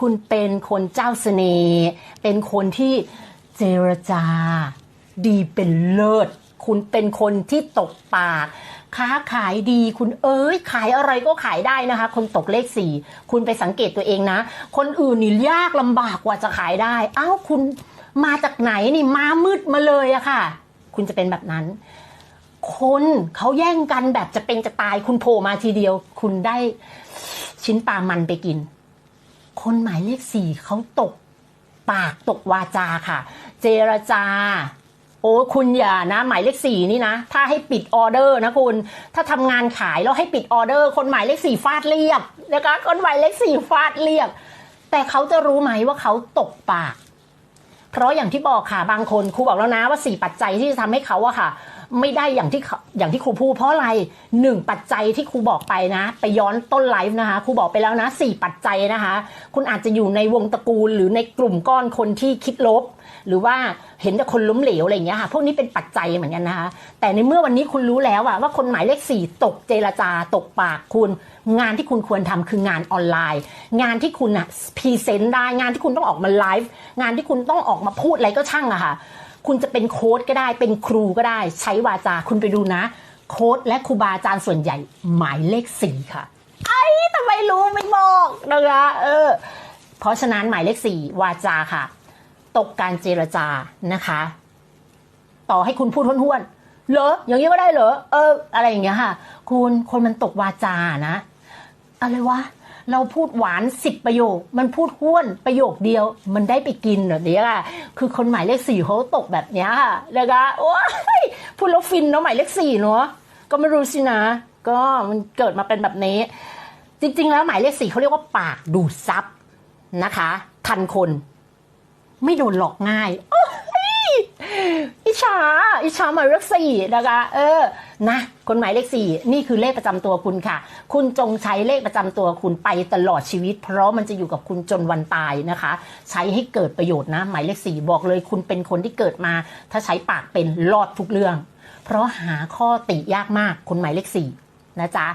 คุณเป็นคนเจ้าเสน่ห์เป็นคนที่เจรจา ดีเป็นเลิศ คุณเป็นคนที่ตกปาก ค้าขายดีคุณเอ้ย ขายอะไรก็ขายได้นะคะ คนตกเลขสี่คุณไปสังเกตตัวเองนะ คนอื่นนี่ยากลำบากกว่าจะขายได้เอ้าคุณมาจากไหนนี่มามืดมาเลยอะค่ะ คุณจะเป็นแบบนั้น คนเขาแย่งกันแบบจะเป็นจะตายคุณโผล่มาทีเดียว คุณได้ชิ้นปลามันไปกิน คนหมายเลขสี่เขาตกปากตกวาจาค่ะ เจรจา โอ้คุณอย่านะ หมายเลขสี่นี่นะ ถ้าให้ปิดออเดอร์นะคุณ ถ้าทำงานขายแล้วให้ปิดออเดอร์ คนหมายเลขสี่ฟาดเรียบนะคะคนหมายเลขสี่ฟาดเรียบแต่เขาจะรู้ไหมว่าเขาตกปาก เพราะอย่างที่บอกค่ะบางคนครูบอกแล้วนะว่าสี่ปัจจัยที่จะทำให้เขาอะค่ะ ไม่ได้อย่างที่เขาอย่างที่ครูพูดเพราะอะไรหนึ่งปัจจัยที่ครูบอกไปนะ ไปย้อนต้นไลฟ์นะคะครูบอกไปแล้วนะสี่ปัจจัยนะคะ คุณอาจจะอยู่ในวงตระกูล หรือในกลุ่มก้อนคนที่คิดลบ หรือว่าเห็นแต่คนล้มเหลวอะไรอย่างเงี้ยค่ะพวกนี้เป็นปัจจัยเหมือนกันนะคะ แต่ในเมื่อวันนี้คุณรู้แล้วอะว่าคนหมายเลขสี่ตกเจรจาตกปากคุณ งานที่คุณควรทำคืองานออนไลน์ งานที่คุณอะพรีเซนต์ได้งานที่คุณต้องออกมาไลฟ์งานที่คุณต้องออกมาพูดอะไรก็ช่างอะค่ะ คุณจะเป็นโค้ดก็ได้ เป็นครูก็ได้ ใช้วาจาคุณไปดูนะ โค้ดและครูบาอาจารย์ส่วนใหญ่หมายเลขสี่ค่ะ ไอ้ทำไมรู้ไม่บอกนะคะเออ เพราะฉะนั้นหมายเลขสี่วาจาค่ะ ตกการเจรจานะคะ ต่อให้คุณพูดห้วนๆเหรออย่างนี้ก็ได้เหรอเออ อะไรอย่างเงี้ยค่ะ คุณคนมันตกวาจานะอะไรวะ เราพูดหวานสิบประโยค มันพูดห้วนประโยคเดียว มันได้ไปกินแบบนี้ค่ะ คือคนหมายเลขสี่เขาตกแบบนี้ค่ะนะคะโอ้ยพูดแล้วฟินเนาะหมายเลขสี่เนาะก็ไม่รู้สินะ ก็มันเกิดมาเป็นแบบนี้ จริง ๆ แล้วหมายเลขสี่เขาเรียกว่าปากดูดซับนะคะ ทันคน ไม่โดนหลอกง่าย อ้ยอิจฉาอิจฉาหมายเลขสี่นะคะ เออนะคนหมายเลขสี่นี่คือเลขประจำตัวคุณค่ะ คุณจงใช้เลขประจำตัวคุณไปตลอดชีวิต เพราะมันจะอยู่กับคุณจนวันตายนะคะ ใช้ให้เกิดประโยชน์นะ หมายเลขสี่บอกเลย คุณเป็นคนที่เกิดมา ถ้าใช้ปากเป็นรอดทุกเรื่อง เพราะหาข้อติยากมากคนหมายเลขสี่นะจ๊ะ